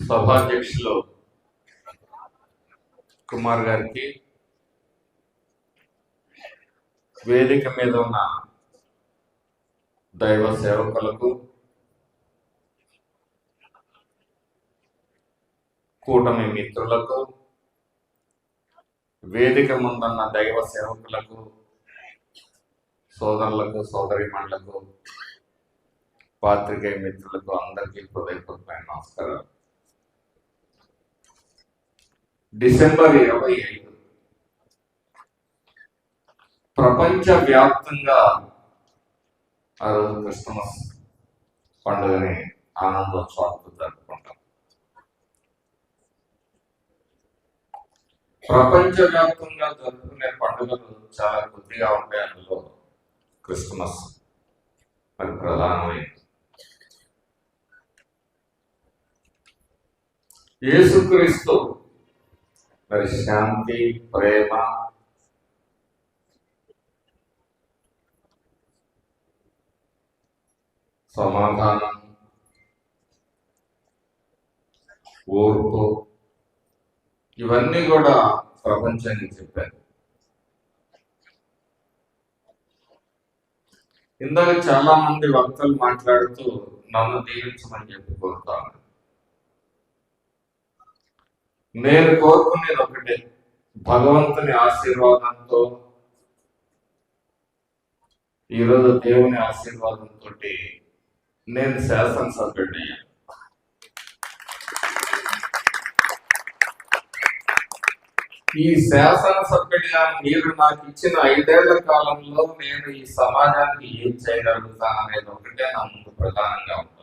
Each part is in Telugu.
సభాధ్యక్షులు కుమార్ గారికి వేదిక మీద ఉన్న దైవ సేవకులకు కూటమి మిత్రులకు వేదిక ముందున్న దైవ సేవకులకు సోదరులకు సోదరిమణులకు పాత్రికేయ మిత్రులకు అందరికీ హృదయపూర్వక నమస్కారాలు. డిసెంబర్ ఇరవై ఐదు. ప్రపంచ వ్యాప్తంగా ఆ రోజు క్రిస్మస్ పండుగని ఆనందోత్సవాలతో జరుపుకుంటాం. ప్రపంచ వ్యాప్తంగా జరుపుకునే పండుగలు చాలా కొద్దిగా ఉంటాయి అందులో. క్రిస్మస్ మరి ప్రధానమైనది. యేసుక్రీస్తు మరి శాంతి ప్రేమ. సమాధానం. ఓర్పు. ఇవన్నీ కూడా ప్రపంచానికి చెప్పారు ఇందాక చాలా మంది వక్తలు మాట్లాడుతూ నన్ను దీవించమని చెప్పి కోరుతాను నేను కోరుకునేది ఒకటే భగవంతుని ఆశీర్వాదంతో ఈరోజు దేవుని ఆశీర్వాదంతో నేను శాసనసభ్యుడి ఈ శాసనసభ్యుడిగా మీరు నాకు ఇచ్చిన ఐదేళ్ళ కాలంలో నేను ఈ సమాజానికి ఏం చేయగలుగుతాను అనేది ఒకటే నా ముందు ప్రధానంగా ఉంది.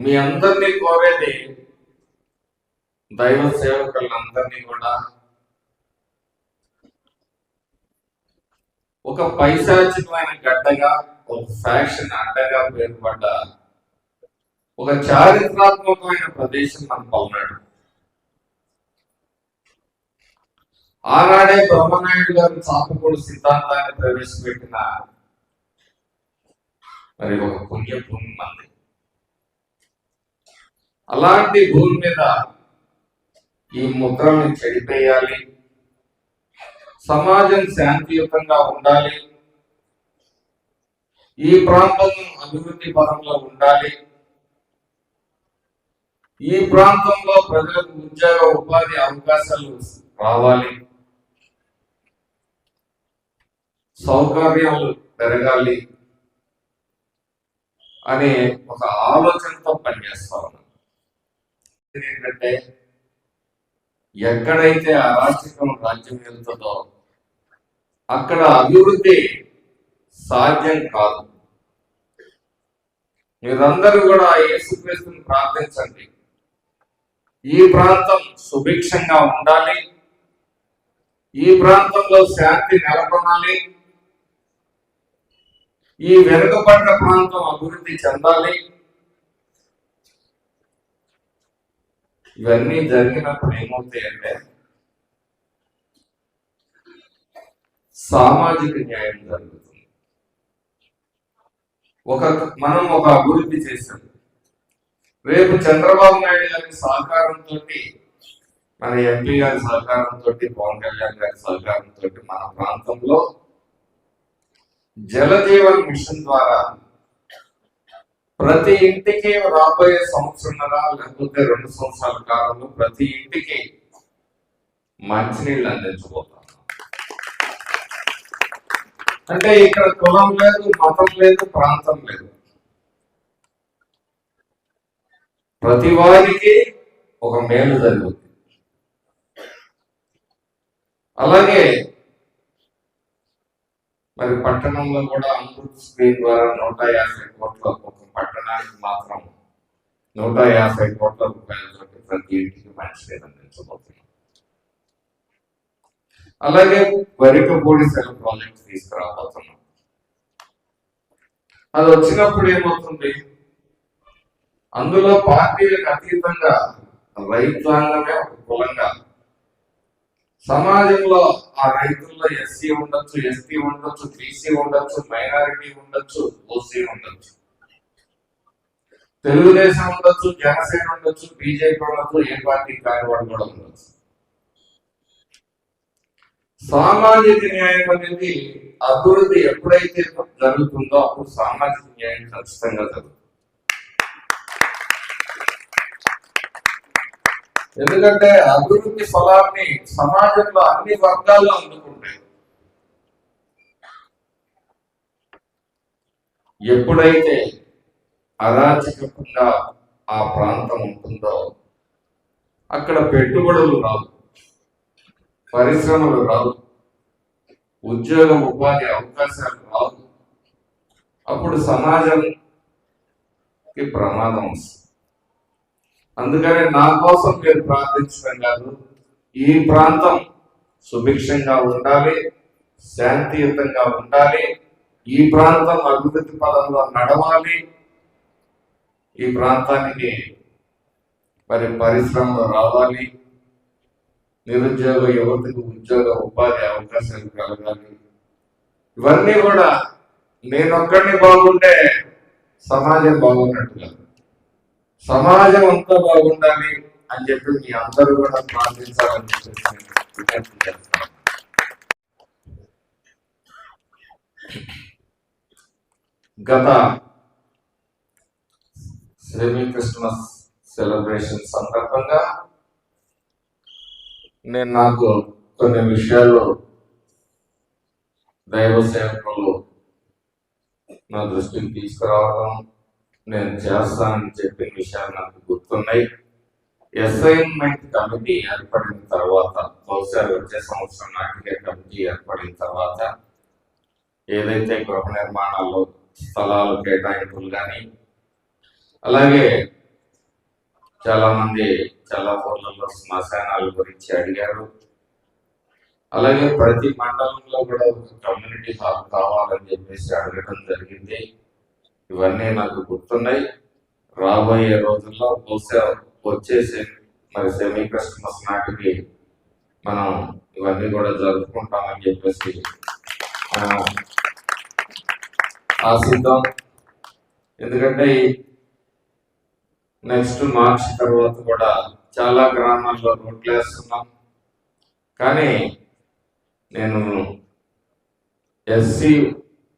మీ అందరినీ కోరేది దైవ సేవకులందరినీ కూడా. ఒక పైశాచికమైన గడ్డగా ఒక ఫ్యాషన్ అడ్డగా పేరుపడ్డ ఒక చారిత్రాత్మకమైన ప్రదేశం మన పల్నాడు. ఆనాడే బ్రహ్మనాయుడు గారు చాపకూడు సిద్ధాంతాన్ని ప్రవేశపెట్టిన మరి ఒక పుణ్యభూమి మంది అలాంటి భూమి మీద ఈ ముద్రని చెడిపేయాలి. సమాజం శాంతియుతంగా ఉండాలి. ఈ ప్రాంతం అభివృద్ధి పరంలో ఉండాలి. ఈ ప్రాంతంలో ప్రజలకు ఉద్యోగ ఉపాధి అవకాశాలు రావాలి. సౌకర్యాలు పెరగాలి అనే ఒక ఆలోచనతో పనిచేస్తా ఉన్నాను ఏంటంటే ఎక్కడైతే అరాచకం రాజ్యం వెళ్తుందో అక్కడ అభివృద్ధి సాధ్యం కాదు. మీరందరూ కూడా యేసుక్రీస్తుని ప్రార్థించండి. ఈ ప్రాంతం సుభిక్షంగా ఉండాలి. ఈ ప్రాంతంలో శాంతి నెలకొనాలి. ఈ వెనుకబడ్డ ప్రాంతం అభివృద్ధి చెందాలి. ఇవన్నీ జరిగినప్పుడు ఏమవుతాయంటే సామాజిక న్యాయం జరుగుతుంది. ఒక మనం ఒక అభివృద్ధి చేశాం. రేపు చంద్రబాబు నాయుడు గారి సహకారంతో మన ఎంపీ గారి సహకారంతో పవన్ కళ్యాణ్ గారి సహకారంతో మన ప్రాంతంలో జలజీవన్ మిషన్ ద్వారా ప్రతి ఇంటికి రాబోయే సంవత్సరంన్నర లేకపోతే రెండు సంవత్సరాల కాలంలో ప్రతి ఇంటికి మంచినీళ్ళు అందించబోతాం అంటే ఇక్కడ కులం లేదు మతం లేదు ప్రాంతం లేదు. ప్రతి వారికి ఒక మేలు జరుగుతుంది. అలాగే మరి పట్టణంలో కూడా అమృత్ స్క్రీన్ ద్వారా నూట యాభై కోట్ల నూట యాభై కోట్ల రూపాయలతో ప్రతి ఇంటికి మంచినీరు అందించబోతున్నాం అలాగే వరిక పొడిసెల ప్రాజెక్ట్ తీసుకురాబోతున్నాం అది వచ్చినప్పుడు ఏమవుతుంది? అందులో పార్టీలకు అతీతంగా రైతాంగమే ఒక కులంగా. సమాజంలో ఆ రైతుల్లో ఎస్సీ ఉండొచ్చు ఎస్టీ ఉండొచ్చు బీసీ ఉండొచ్చు మైనారిటీ ఉండొచ్చు ఓసీ ఉండొచ్చు. తెలుగుదేశం ఉండొచ్చు జనసేన ఉండొచ్చు బీజేపీ ఉండొచ్చు ఏ పార్టీ కానివాడు కూడా ఉండొచ్చు. సామాజిక న్యాయం అనేది అభివృద్ధి ఎప్పుడైతే జరుగుతుందో అప్పుడు సామాజిక న్యాయం ఖచ్చితంగా జరుగుతుంది. ఎందుకంటే అభివృద్ధి ఫలాన్ని సమాజంలో అన్ని వర్గాల్లో అందుకుంటాయి. ఎప్పుడైతే అరాచకంగా ఆ ప్రాంతం ఉంటుందో? అక్కడ పెట్టుబడులు రావు. పరిశ్రమలు రావు. ఉద్యోగ ఉపాధి అవకాశాలు రావు. అప్పుడు సమాజంకి ప్రమాదం వస్తుంది. అందుకని నా కోసం మీరు ప్రార్థించడం కాదు ఈ ప్రాంతం సుభిక్షంగా ఉండాలి శాంతియుతంగా ఉండాలి ఈ ప్రాంతం అభివృద్ధి పదంలో నడవాలి ఈ ప్రాంతానికి మరి పరిశ్రమలు రావాలి. నిరుద్యోగ యువతకు ఉద్యోగ ఉపాధి అవకాశాలు కలగాలి. ఇవన్నీ కూడా నేనొక్కడిని బాగుంటే సమాజం బాగున్నట్టుగా. సమాజం అంతా బాగుండాలి అని చెప్పి మీ అందరూ కూడా ప్రార్థించాలని చెప్పేసి విజ్ఞప్తి చేస్తాను గత సెమీ క్రిస్మస్ సెలబ్రేషన్ సందర్భంగా నేను నాకు కొన్ని విషయాలు దైవ సేవకులు నా దృష్టికి తీసుకురావడం నేను చేస్తానని చెప్పిన విషయాలు నాకు గుర్తున్నాయి. అసైన్మెంట్ కమిటీ ఏర్పడిన తర్వాత బహుశా వచ్చే సంవత్సరం నాటికే కమిటీ ఏర్పడిన తర్వాత ఏదైతే గృహ నిర్మాణాలు స్థలాలు కేటాయింపులు కానీ అలాగే చాలా మంది చాలా ఊర్లలో శ్మశానాల గురించి అడిగారు. అలాగే ప్రతి మండలంలో కూడా ఒక కమ్యూనిటీ హాల్ కావాలని చెప్పేసి అడగడం జరిగింది. ఇవన్నీ నాకు గుర్తున్నాయి. రాబోయే రోజుల్లో బహుశా వచ్చేసి మరి సెమీ క్రిస్మస్ నాటికి మనం ఇవన్నీ కూడా జరుపుకుంటామని చెప్పేసి ఆశిద్దాం. ఎందుకంటే నెక్స్ట్ మార్చ్ తర్వాత కూడా చాలా గ్రామాల్లో రోడ్లు వేస్తున్నాం. కానీ నేను ఎస్సీ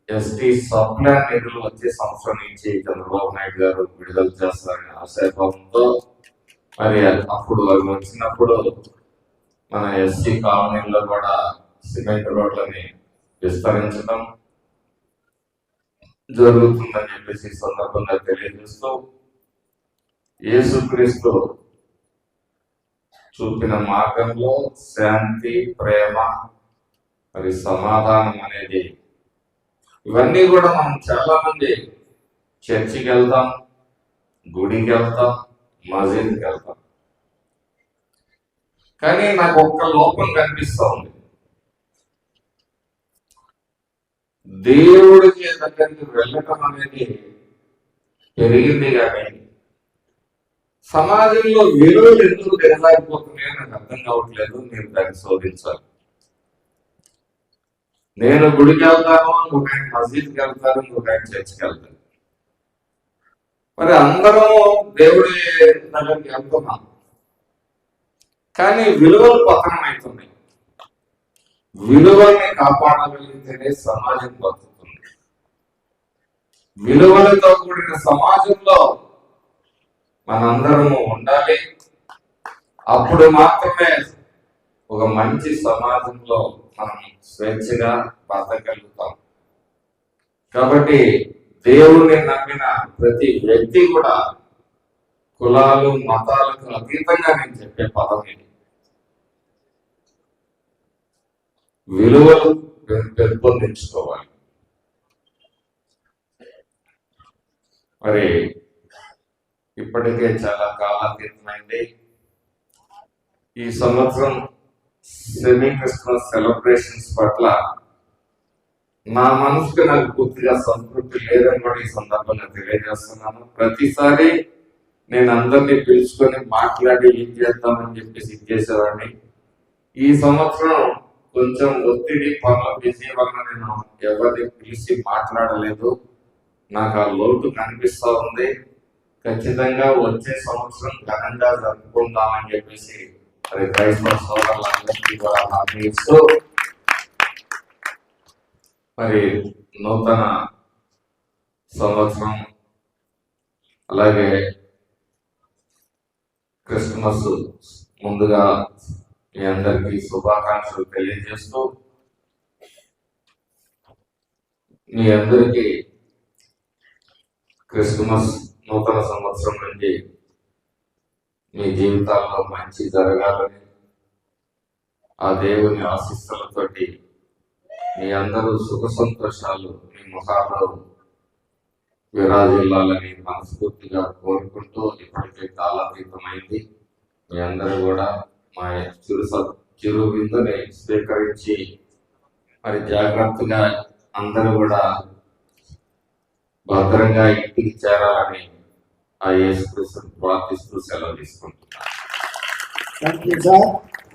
ఎస్టీ సప్లాన్ నిధులు వచ్చే సంవత్సరం నుంచి చంద్రబాబు నాయుడు గారు విడుదల చేస్తారని ఆశాభావంతో మరి అప్పుడు అవి వచ్చినప్పుడు మన ఎస్సీ కాలనీల్లో కూడా సిమెంట్ రోడ్లని విస్తరించడం జరుగుతుందని చెప్పేసి సందర్భంగా తెలియజేస్తూ యేసుక్రీస్తు చూపిన మార్గంలో శాంతి ప్రేమ మరి సమాధానం అనేది. ఇవన్నీ కూడా మనం చాలా మంది చర్చికి వెళ్తాం గుడికి వెళ్తాం మసీద్కి వెళ్తాం. కానీ నాకు ఒక్క లోపం కనిపిస్తూ ఉంది. దేవుడికి దగ్గరికి వెళ్ళటం అనేది పెరిగింది కానీ సమాజంలో విలువలు ఎందుకు దిగజారిపోతున్నాయో నాకు అర్థం కావట్లేదు నేను దాన్ని శోధించాలి. నేను గుడికి వెళ్తాను ఇంకొక ఆయన మసీద్కి వెళ్తాను ఇంకొక ఆయన చర్చికి వెళ్తాను. మరి అందరం దేవుడి దగ్గరికి వెళ్తున్నాం. కానీ విలువలు పతనం అవుతున్నాయి విలువల్ని కాపాడగలిగితేనే సమాజం బతుకుతుంది. విలువలతో కూడిన సమాజంలో మనందరము ఉండాలి. అప్పుడు మాత్రమే ఒక మంచి సమాజంలో మనం స్వేచ్ఛగా బతకగలుగుతాం. కాబట్టి దేవుణ్ణి నమ్మిన ప్రతి వ్యక్తి కూడా కులాలు మతాలకు అతీతంగా నేను చెప్పే పదం ఇది. విలువలు పెంపొందించుకోవాలి. మరి ఇప్పటికే చాలా కాలాతీతమైంది. ఈ సంవత్సరం సెమీ క్రిస్మస్ సెలబ్రేషన్స్ పట్ల నా మనసుకి నాకు పూర్తిగా సంతృప్తి లేదని కూడా ఈ సందర్భంగా తెలియజేస్తున్నాను. ప్రతిసారి నేను అందరినీ పిలుచుకొని మాట్లాడి ఏం చేద్దామని చెప్పేసి ఇచ్చేసేవాడిని. ఈ సంవత్సరం కొంచెం ఒత్తిడి పనుల బిజీ వల్ల నేను ఎవరిని పిలిచి మాట్లాడలేదు. నాకు ఆ లోటు కనిపిస్తూ ఉంది. ఖచ్చితంగా వచ్చే సంవత్సరం ఘనంగా జరుపుకుందామని చెప్పేసి మరి క్రైస్తవ సోదరులందరికీ కూడా హామీ మరి నూతన సంవత్సరం అలాగే క్రిస్మస్ ముందుగా మీ అందరికీ శుభాకాంక్షలు తెలియజేస్తూ మీ అందరికీ క్రిస్మస్ నూతన సంవత్సరం నుండి మీ జీవితాల్లో మంచి జరగాలని ఆ దేవుని ఆశీస్సులతోటి మీ అందరూ సుఖ సంతోషాలు మీ ముఖాల్లో విరాజిల్లాలని మనస్ఫూర్తిగా కోరుకుంటూ ఇప్పటికే కాలాతీతమైంది. మీ అందరూ కూడా మా చిరు చిరు విందుని స్వీకరించి మరి జాగ్రత్తగా అందరూ కూడా భద్రంగా ఇంటికి చేరాలని ఆ యేసుక్రీస్తుని ప్రార్థిస్తూ సెలవు తీసుకుంటున్నాను.